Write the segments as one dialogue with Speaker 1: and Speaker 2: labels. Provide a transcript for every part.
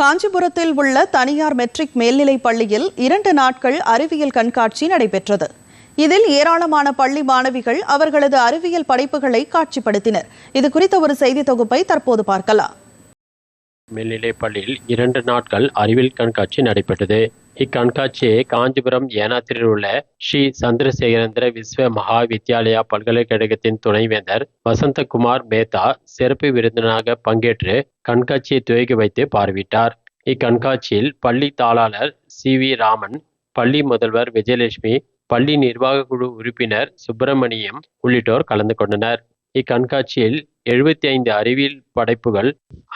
Speaker 1: காஞ்சிபுரத்தில் உள்ள தனியார் மெட்ரிக் மேல்நிலைப் பள்ளியில் இரண்டு நாட்கள் அறிவியல் கண்காட்சி நடைபெற்றது. இதில் ஏராளமான பள்ளி மாணவிகள் அவர்களது அறிவியல் படைப்புகளை காட்சிப்படுத்தினர். இது குறித்த ஒரு செய்தி தொகுப்பை தற்போது பார்க்கலாம்.
Speaker 2: மேல்நிலைப் பள்ளியில் இரண்டு நாட்கள் அறிவியல் கண்காட்சி நடைபெற்றது. இக்கண்காட்சியை காஞ்சிபுரம் ஏனாத்திரில் உள்ள ஸ்ரீ சந்திரசேகரேந்திர விஸ்வ மகா வித்யாலயா பல்கலைக்கழகத்தின் துணைவேந்தர் வசந்தகுமார் மேத்தா சிறப்பு விருந்தினராக பங்கேற்று கண்காட்சியை துவக்கி வைத்து பார்வையிட்டார். இக்கண்காட்சியில் பள்ளி தாளாளர் சி வி ராமன் பள்ளி முதல்வர் விஜயலட்சுமி பள்ளி நிர்வாக குழு உறுப்பினர் சுப்பிரமணியம் உள்ளிட்டோர் கலந்து கொண்டனர். இக்கண்காட்சியில் எழுபத்தி ஐந்து அறிவியல் படைப்புகள்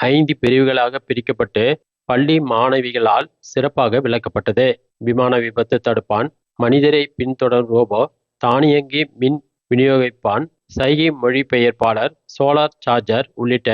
Speaker 2: ஐந்து பிரிவுகளாக பிரிக்கப்பட்டு பள்ளி மாணவிகளால் சிறப்பாக விளக்கப்பட்டது. விமான விபத்து தடுப்பான் மனிதரை பின்தொடர் ரோபோ தானியங்கி மின் விநியோகிப்பான் சைகை மொழிபெயர்ப்பாளர் சோலார் சார்ஜர் உள்ளிட்ட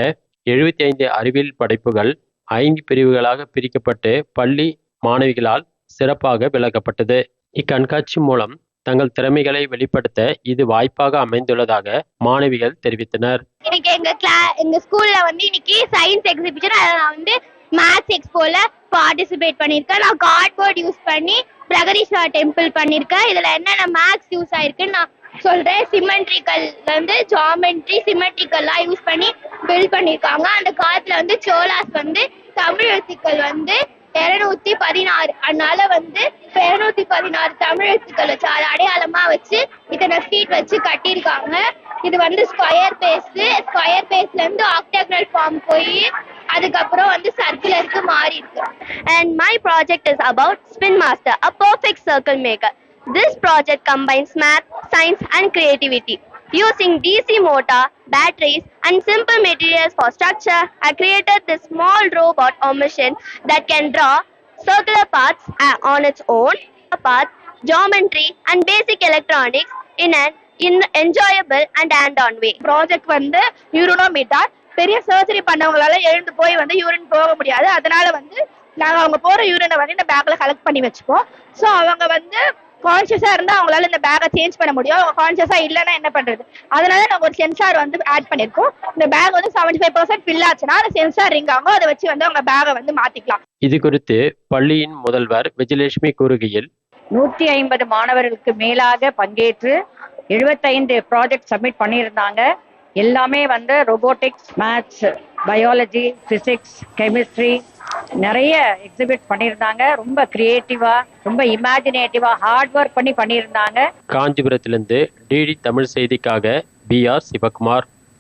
Speaker 2: எழுபத்தி ஐந்து அறிவியல் படைப்புகள் ஐந்து பிரிவுகளாக பிரிக்கப்பட்டு பள்ளி மாணவிகளால் சிறப்பாக விளக்கப்பட்டது. இக்கண்காட்சி மூலம் தங்கள் திறமைகளை வெளிப்படுத்த இது வாய்ப்பாக அமைந்துள்ளதாக மாணவிகள் தெரிவித்தனர்.
Speaker 3: இன்னைக்கு எங்க கிளா எங்க ஸ்கூல்ல வந்து இன்னைக்கு சயின்ஸ் எக்ஸிபிஷன் நான் வந்து மேத்ஸ் எக்ஸ்போல பார்ட்டிசிபேட் பண்ணியிருக்கேன். நான் கார்ட்போர்ட் யூஸ் பண்ணி பிரகதீஸ்வரர் டெம்பிள் பண்ணியிருக்கேன். இதுல என்னென்ன மேக்ஸ் யூஸ் ஆயிருக்குன்னு நான் சொல்றேன். சிமெண்ட்ரிக்கல் வந்து ஜாமெண்ட்ரி சிமெட்ரிக்கல்லாம் யூஸ் பண்ணி பில்ட் பண்ணியிருக்காங்க. அந்த காலத்துல வந்து சோலாஸ் வந்து தமிழ் எழுத்துக்கள் வந்து இருநூத்தி பதினாறு. அதனால வந்து இருநூத்தி பதினாறு தமிழ் எழுத்துக்கள் வச்சு அதை அடையாளமா வச்சு இத்தனை ஃபீட் வச்சு கட்டியிருக்காங்க. இது வந்து ஸ்கொயர் பேஸ் ஸ்கொயர் பேஸ்ல இருந்து ஆக்டாகனல் ஃபார்ம் போய் அதுக்கப்புறம் வந்து சர்க்குலருக்கு மாறி இருக்கு
Speaker 4: and my project is about Spin Master, a perfect circle maker. This project combines math, science, and creativity. Using DC motor, batteries, and simple materials for structure, I created this small robot or machine that can draw circular paths uh, on its own, path, geometry, and basic electronics in an in enjoyable and hand-on way.
Speaker 3: Project வந்து யூரோனோமீட்டர் பெரிய surgery பண்ணவங்களால எழுந்து போய் வந்து urine போக முடியாது. அதனால வந்து நாங்க அவங்க போற யூரினை வந்து இந்த பேக்ல கலெக்ட் பண்ணி வச்சுப்போம். ஸோ அவங்க வந்து கான்சியஸா இருந்தா அவங்களால இந்த பேக்கை சேஞ்ச் பண்ண முடியும். அவங்க கான்சியஸா இல்லைன்னா என்ன பண்றது? அதனால நாங்க ஒரு சென்சார் வந்து ஆட் பண்ணிருக்கோம். இந்த பேக் வந்து செவன்டி ஃபைவ் பர்சன்ட் ஃபில் ஆச்சுன்னா அந்த சென்சார் ரிங் ஆகும். அதை வச்சு வந்து அவங்க பேக்கை வந்து மாத்திக்கலாம்.
Speaker 2: இது குறித்து பள்ளியின் முதல்வர் விஜயலட்சுமி கூறுகையில்
Speaker 5: நூற்றி ஐம்பது மாணவர்களுக்கு மேலாக பங்கேற்று எழுபத்தைந்து ப்ராஜெக்ட் சப்மிட் பண்ணியிருந்தாங்க. எல்லாமே வந்து robotics maths biology physics chemistry நிறைய எக்ஸிபிட் பண்ணியிருந்தாங்க. ரொம்ப கிரியேட்டிவா ரொம்ப இமேஜினேட்டிவா ஹார்ட் ஒர்க் பண்ணி பண்ணியிருந்தாங்க.
Speaker 2: காஞ்சிபுரத்திலிருந்து டிடி தமிழ் செய்திக்காக பி ஆர் சிவகுமார்.